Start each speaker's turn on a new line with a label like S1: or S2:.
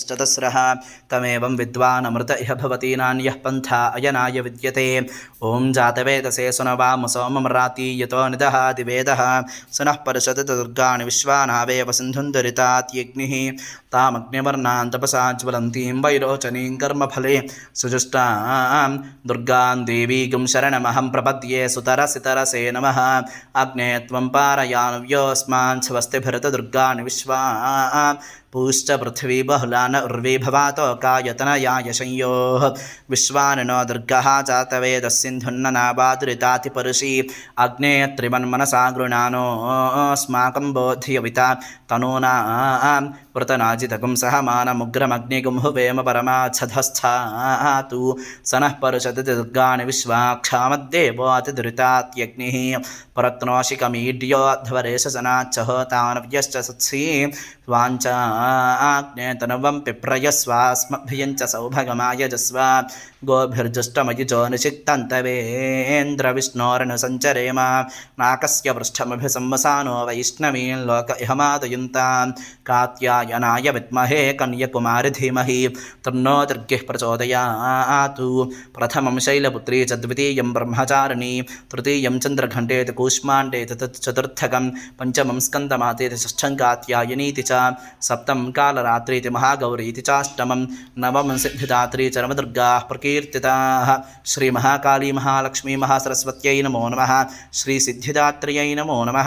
S1: चतस्रः तमेवं विद्वानमृत इह भवति नान्यः पन्था अयनाय विद्यते ॐ जातवेदसे सुनवाम सोममराति यतो निदहाति वेदः सुनः परिषद दुर्गाणि विश्वानावेव सिन्धुन्दरितात्यग्निः तामग्निवर्णां तपसा ज्वलन्तीं वैरोचनीं कर्मफले सुजुष्टां दुर्गां देवीगुं शरणमहं प्रपद्ये सुतरसितरसे नमः अग्ने त्वं पारयानव्योऽस्मान् स्वस्तिभरतदुर्गाणि विश्वा पूश्च पृथिवी बहुला न उर्वी भवातो कायतनयाय संयोः विश्वानिनो दुर्गः जातवेदस्सिन्धुन्ननाबादुरितातिपरुषि अग्ने त्रिमन्मनसा गृणानोऽस्माकं बोधयविता तनूनां वृतनाजितकुं सह मानमुग्रमग्निगुं हुवेम परमाच्छधस्थातु स नः परुषति दुर्गाणि विश्वाक्षामद्देवोऽतिदुरितात्यग्निः परत्नोषिकमीड्योध्वरेशसनाच्च होतानव्यश्च सत्सि वाञ्चाग्ने तनुवं పిప్రయస్వాస్మభ్యం చ సౌభగమాయజస్వ గోభిర్జుష్టమయుజో నిషిక్తంతవేంద్ర విష్ణోరను సంచరేమ నాకస్య పృష్ఠమభిసంవసానో వైష్ణవీన్ లోక ఇహమాదయుంత కాత్యాయనాయ విద్మహే కన్యకుమారి ధీమహి తన్నో దుర్గిః ప్రచోదయాతు ప్రథమం శైలపుత్రీ చ ద్వితీయం బ్రహ్మచారిణి తృతీయం చంద్రఘంటేతి కూష్మాండేతి చతుర్థకం పంచమం స్కందమాతేతి షష్ఠం కాత్యాయనీతి చ సప్తం కాలరాత్రీతి మహా గౌరీతి చాష్టమం నవమం సిద్ధిదాత్రీ చరమదుర్గా ప్రకీర్తితా శ్రీ మహాకాళీ మహాలక్ష్మీ మహాసరస్వత్యై నమో నమ శ్రీ సిద్ధిదాత్రియై నమో నమ